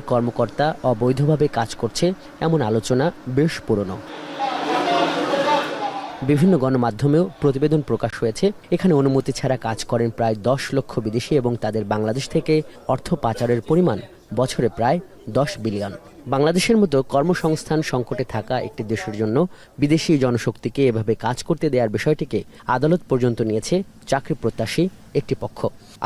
কর্মকর্তা অবৈধভাবে কাজ করছে এমন আলোচনা বেশ পুরনো। বিভিন্ন গণমাধ্যমেও প্রতিবেদন প্রকাশ হয়েছে। এখানে অনুমতি ছাড়া কাজ করেন প্রায় দশ লক্ষ বিদেশি এবং তাদের বাংলাদেশ থেকে অর্থ পাচারের পরিমাণ বছরে প্রায় দশ বিলিয়ন। বাংলাদেশের মতো কর্মসংস্থান সংকটে থাকা একটি দেশের জন্য বিদেশি জনশক্তিকে এভাবে কাজ করতে দেওয়ার বিষয়টিকে আদালত পর্যন্ত নিয়েছে চাকরি প্রত্যাশী একটি পক্ষ।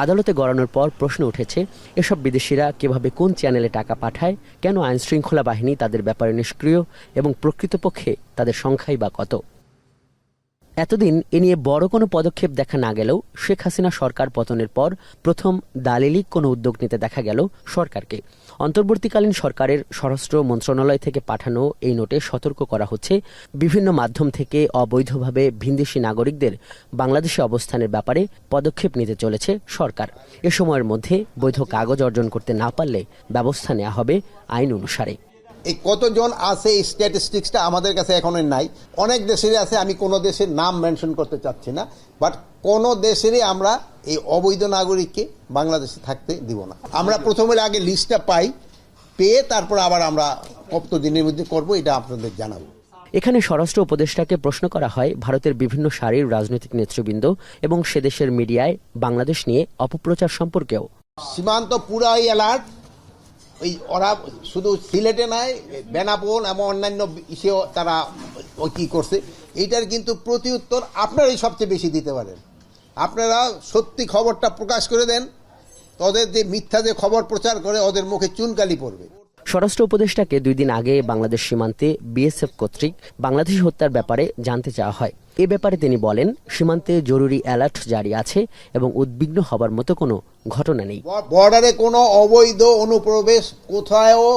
আদালতে গড়ানোর পর প্রশ্ন উঠেছে, এসব বিদেশিরা কীভাবে কোন চ্যানেলে টাকা পাঠায়, কেন আইনশৃঙ্খলা বাহিনী তাদের ব্যাপারে নিষ্ক্রিয় এবং প্রকৃতপক্ষে তাদের সংখ্যাই বা কত? এতদিন এ নিয়ে বড় কোনো পদক্ষেপ দেখা না গেলেও শেখ হাসিনা সরকার পতনের পর প্রথম দালিলিক কোনো উদ্যোগ নিতে দেখা গেল সরকারকে। অন্তর্বর্তীকালীন সরকারের স্বরাষ্ট্র মন্ত্রণালয় থেকে পাঠানো এই নোটে সতর্ক করা হচ্ছে, বিভিন্ন মাধ্যম থেকে অবৈধভাবে ভিনদেশি নাগরিকদের বাংলাদেশে অবস্থানের ব্যাপারে পদক্ষেপ নিতে চলেছে সরকার। এ সময়ের মধ্যে বৈধ কাগজ অর্জন করতে না পারলে ব্যবস্থা নেওয়া হবে আইন অনুসারে। এই কতজন আছে এই স্ট্যাটিস্টিক্সটা আমাদের কাছে এখনও নাই। অনেক দেশেরই আছে আমি কোনো দেশের নাম মেনশন করতে চাচ্ছি না বাট কোন দেশেরই আমরা এই অবৈধ নাগরিককে বাংলাদেশে থাকতে দিব না। আমরা প্রথমে আগে লিস্টটা পাই পেয়ে তারপর আবার আমরা কত দিনের মধ্যে করব এটা আপনাদের জানাব। এখানে স্বরাষ্ট্র উপদেষ্টাকে প্রশ্ন করা হয় ভারতের বিভিন্ন সারির রাজনৈতিক নেতৃবৃন্দ এবং সে দেশের মিডিয়ায় বাংলাদেশ নিয়ে অপপ্রচার সম্পর্কেও। সীমান্ত পুরাই অ্যালার্ট ওই ওরা শুধু সিলেটে নয় বেনাপোল এবং অন্যান্য ইসেও তারা কী করছে। এইটার কিন্তু প্রতি উত্তর আপনারাই সবচেয়ে বেশি দিতে পারেন। আপনারা সত্যি খবরটা প্রকাশ করে দেন, ওদের যে মিথ্যা যে খবর প্রচার করে, ওদের মুখে চুনকালি পড়বে। স্বরাষ্ট্র উপদেষ্টাকে দুই দিন আগে বাংলাদেশ সীমান্তে বিএসএফ কর্তৃক বাংলাদেশ হত্যার ব্যাপারে জানতে চাওয়া হয়। এ ব্যাপারে তিনি বলেন, সীমান্তে জরুরি অ্যালার্ট জারি আছে এবং উদ্বিগ্ন হবার মতো কোনো ঘটনা নেই। বর্ডারে কোনো অবৈধ অনুপ্রবেশ কোথায়ও